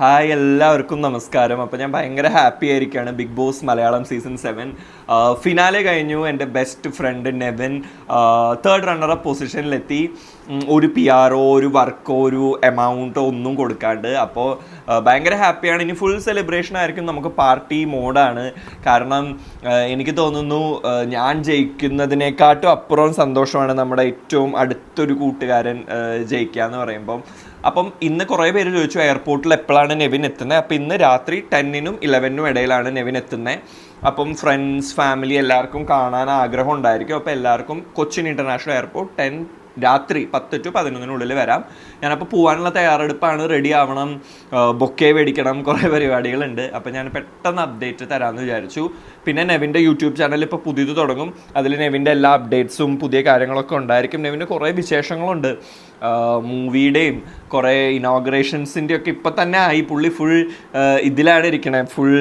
Hi എല്ലാവർക്കും നമസ്കാരം. അപ്പോൾ ഞാൻ ഭയങ്കര ഹാപ്പി ആയിരിക്കുകയാണ് big boss Malayalam season seven. Finale കഴിഞ്ഞു. എന്റെ best friend Nevin third runner up പൊസിഷനിലെത്തി ഒരു പി ആറോ ഒരു വർക്കോ ഒരു എമൗണ്ടോ ഒന്നും കൊടുക്കാണ്ട്. അപ്പോൾ ഭയങ്കര ഹാപ്പിയാണ്. ഇനി ഫുൾ സെലിബ്രേഷൻ ആയിരിക്കും. നമുക്ക് പാർട്ടി മോഡാണ് കാരണം എനിക്ക് തോന്നുന്നു ഞാൻ ജയിക്കുന്നതിനെക്കാട്ടും അപ്പുറം സന്തോഷമാണ് നമ്മുടെ ഏറ്റവും അടുത്തൊരു കൂട്ടുകാരൻ ജയിക്കുക എന്ന് പറയുമ്പം. അപ്പം ഇന്ന് കുറേ പേര് ചോദിച്ചു എയർപോർട്ടിൽ എപ്പോഴാണ് നെവിൻ എത്തുന്നത്? അപ്പം ഇന്ന് രാത്രി ടെന്നിനും ഇലവനും ഇടയിലാണ് നെവിൻ എത്തുന്നത് അപ്പം ഫ്രണ്ട്സ് ഫാമിലി എല്ലാവർക്കും കാണാൻ ആഗ്രഹം ഉണ്ടായിരിക്കും. അപ്പോൾ എല്ലാവർക്കും കൊച്ചിൻ ഇന്റർനാഷണൽ എയർപോർട്ട് ടെൻ രാത്രി പത്ത് ടു പതിനൊന്നിനുള്ളിൽ വരാം. ഞാനപ്പോൾ പോകാനുള്ള തയ്യാറെടുപ്പാണ്. റെഡി ആവണം. ബൊക്കെ മേടിക്കണം. കുറേ പരിപാടികളുണ്ട്. അപ്പോൾ ഞാൻ പെട്ടെന്ന് അപ്ഡേറ്റ് തരാമെന്ന് വിചാരിച്ചു. പിന്നെ നെവിന്റെ യൂട്യൂബ് ചാനൽ ഇപ്പോൾ പുതിയത് തുടങ്ങും. അതിൽ നെവിന്റെ എല്ലാ അപ്ഡേറ്റ്സും പുതിയ കാര്യങ്ങളൊക്കെ ഉണ്ടായിരിക്കും. നെവിന്റെ കുറേ വിശേഷങ്ങളുണ്ട്. മൂവിയുടെയും കുറേ ഇനോഗ്രേഷൻസിന്റെ ഒക്കെ ഇപ്പം തന്നെ ആയി. പുള്ളി ഫുൾ ഇതിലാണ് ഇരിക്കണേ. ഫുൾ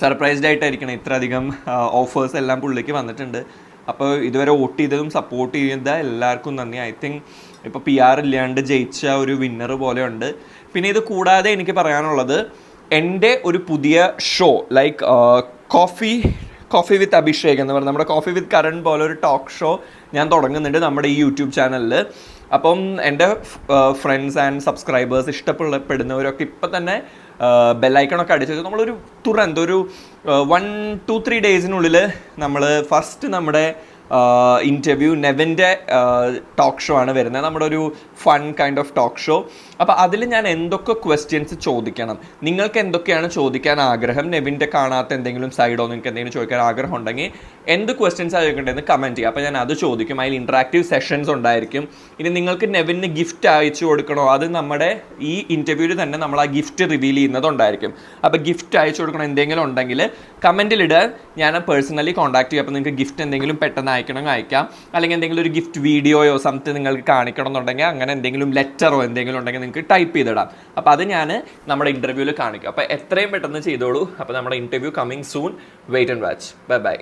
സർപ്രൈസ്ഡ് ആയിട്ടായിരിക്കണം ഇത്രയധികം ഓഫേഴ്സ് എല്ലാം പുള്ളിക്ക് വന്നിട്ടുണ്ട്. അപ്പോൾ ഇതുവരെ വോട്ട് ചെയ്തതും സപ്പോർട്ട് ചെയ്ത എല്ലാവർക്കും നന്ദി. ഐ തിങ്ക് ഇപ്പോൾ പി ആർ ഇല്ലാണ്ട് ജയിച്ച ഒരു വിന്നർ പോലെ ഉണ്ട് പിന്നെ ഇത് കൂടാതെ എനിക്ക് പറയാനുള്ളത് എന്റെ ഒരു പുതിയ show like coffee coffee with Abhishek എന്ന് പറഞ്ഞാൽ നമ്മുടെ കോഫി വിത്ത് കരൺ പോലെ ഒരു ടോക്ക് ഷോ ഞാൻ തുടങ്ങുന്നുണ്ട് നമ്മുടെ ഈ യൂട്യൂബ് ചാനലിൽ അപ്പം എന്റെ ഫ്രണ്ട്സ് ആൻഡ് സബ്സ്ക്രൈബേഴ്സ് ഇഷ്ടപ്പെടുന്നവരൊക്കെ ഇപ്പം തന്നെ ബെല്ലൈക്കണൊക്കെ അടിച്ചു വെച്ചാൽ നമ്മളൊരു തുറന്ത് ഒരു വൺ ടു ത്രീ ഡേയ്സിനുള്ളിൽ നമ്മൾ ഫസ്റ്റ് നമ്മുടെ ഇന്റർവ്യൂ നെവിന്റെ ടോക്ക് ഷോ ആണ് വരുന്നത്. നമ്മുടെ ഒരു fun kind of talk show അപ്പോൾ അതിൽ ഞാൻ എന്തൊക്കെ ക്വസ്റ്റ്യൻസ് ചോദിക്കണം? നിങ്ങൾക്ക് എന്തൊക്കെയാണ് ചോദിക്കാൻ ആഗ്രഹം? നെവിന്റെ കാണാത്ത എന്തെങ്കിലും സൈഡോ നിങ്ങൾക്ക് എന്തെങ്കിലും ചോദിക്കാൻ ആഗ്രഹം ഉണ്ടെങ്കിൽ എന്ത് ക്വസ്റ്റ്യൻസ് ചോദിക്കേണ്ടതെന്ന് കമന്റ് ചെയ്യുക അപ്പോൾ ഞാൻ അത് ചോദിക്കും. അതിൽ ഇൻട്രാക്റ്റീവ് സെഷൻസ് ഉണ്ടായിരിക്കും. ഇനി നിങ്ങൾക്ക് നെവിന് ഗിഫ്റ്റ് അയച്ചു കൊടുക്കണോ? അത് നമ്മുടെ ഈ ഇന്റർവ്യൂവിൽ തന്നെ നമ്മൾ ആ ഗിഫ്റ്റ് റിവീൽ ചെയ്യുന്നതുണ്ടായിരിക്കും അപ്പോൾ ഗിഫ്റ്റ് അയച്ചു കൊടുക്കണം എന്തെങ്കിലും ഉണ്ടെങ്കിൽ കമന്റിലിടുക ഞാൻ പേഴ്സണലി കോൺടാക്ട് ചെയ്യും. അപ്പോൾ നിങ്ങൾക്ക് ഗിഫ്റ്റ് എന്തെങ്കിലും പെട്ടെന്ന് അയക്കണമെങ്കിൽ അയക്കാം. അല്ലെങ്കിൽ എന്തെങ്കിലും ഒരു ഗിഫ്റ്റ് വീഡിയോയോ സംതിങ് നിങ്ങൾക്ക് കാണിക്കണം എന്നുണ്ടെങ്കിൽ അങ്ങനെ എന്തെങ്കിലും ലെറ്ററോ എന്തെങ്കിലും ഉണ്ടെങ്കിൽ നിങ്ങൾക്ക് ടൈപ്പ് ചെയ്തിടാം. അപ്പോൾ അത് ഞാൻ നമ്മുടെ ഇന്റർവ്യൂവിൽ കാണിക്കും. അപ്പോൾ എത്രയും പെട്ടെന്ന് ചെയ്തോളൂ. അപ്പോൾ നമ്മുടെ interview coming soon wait and watch bye bye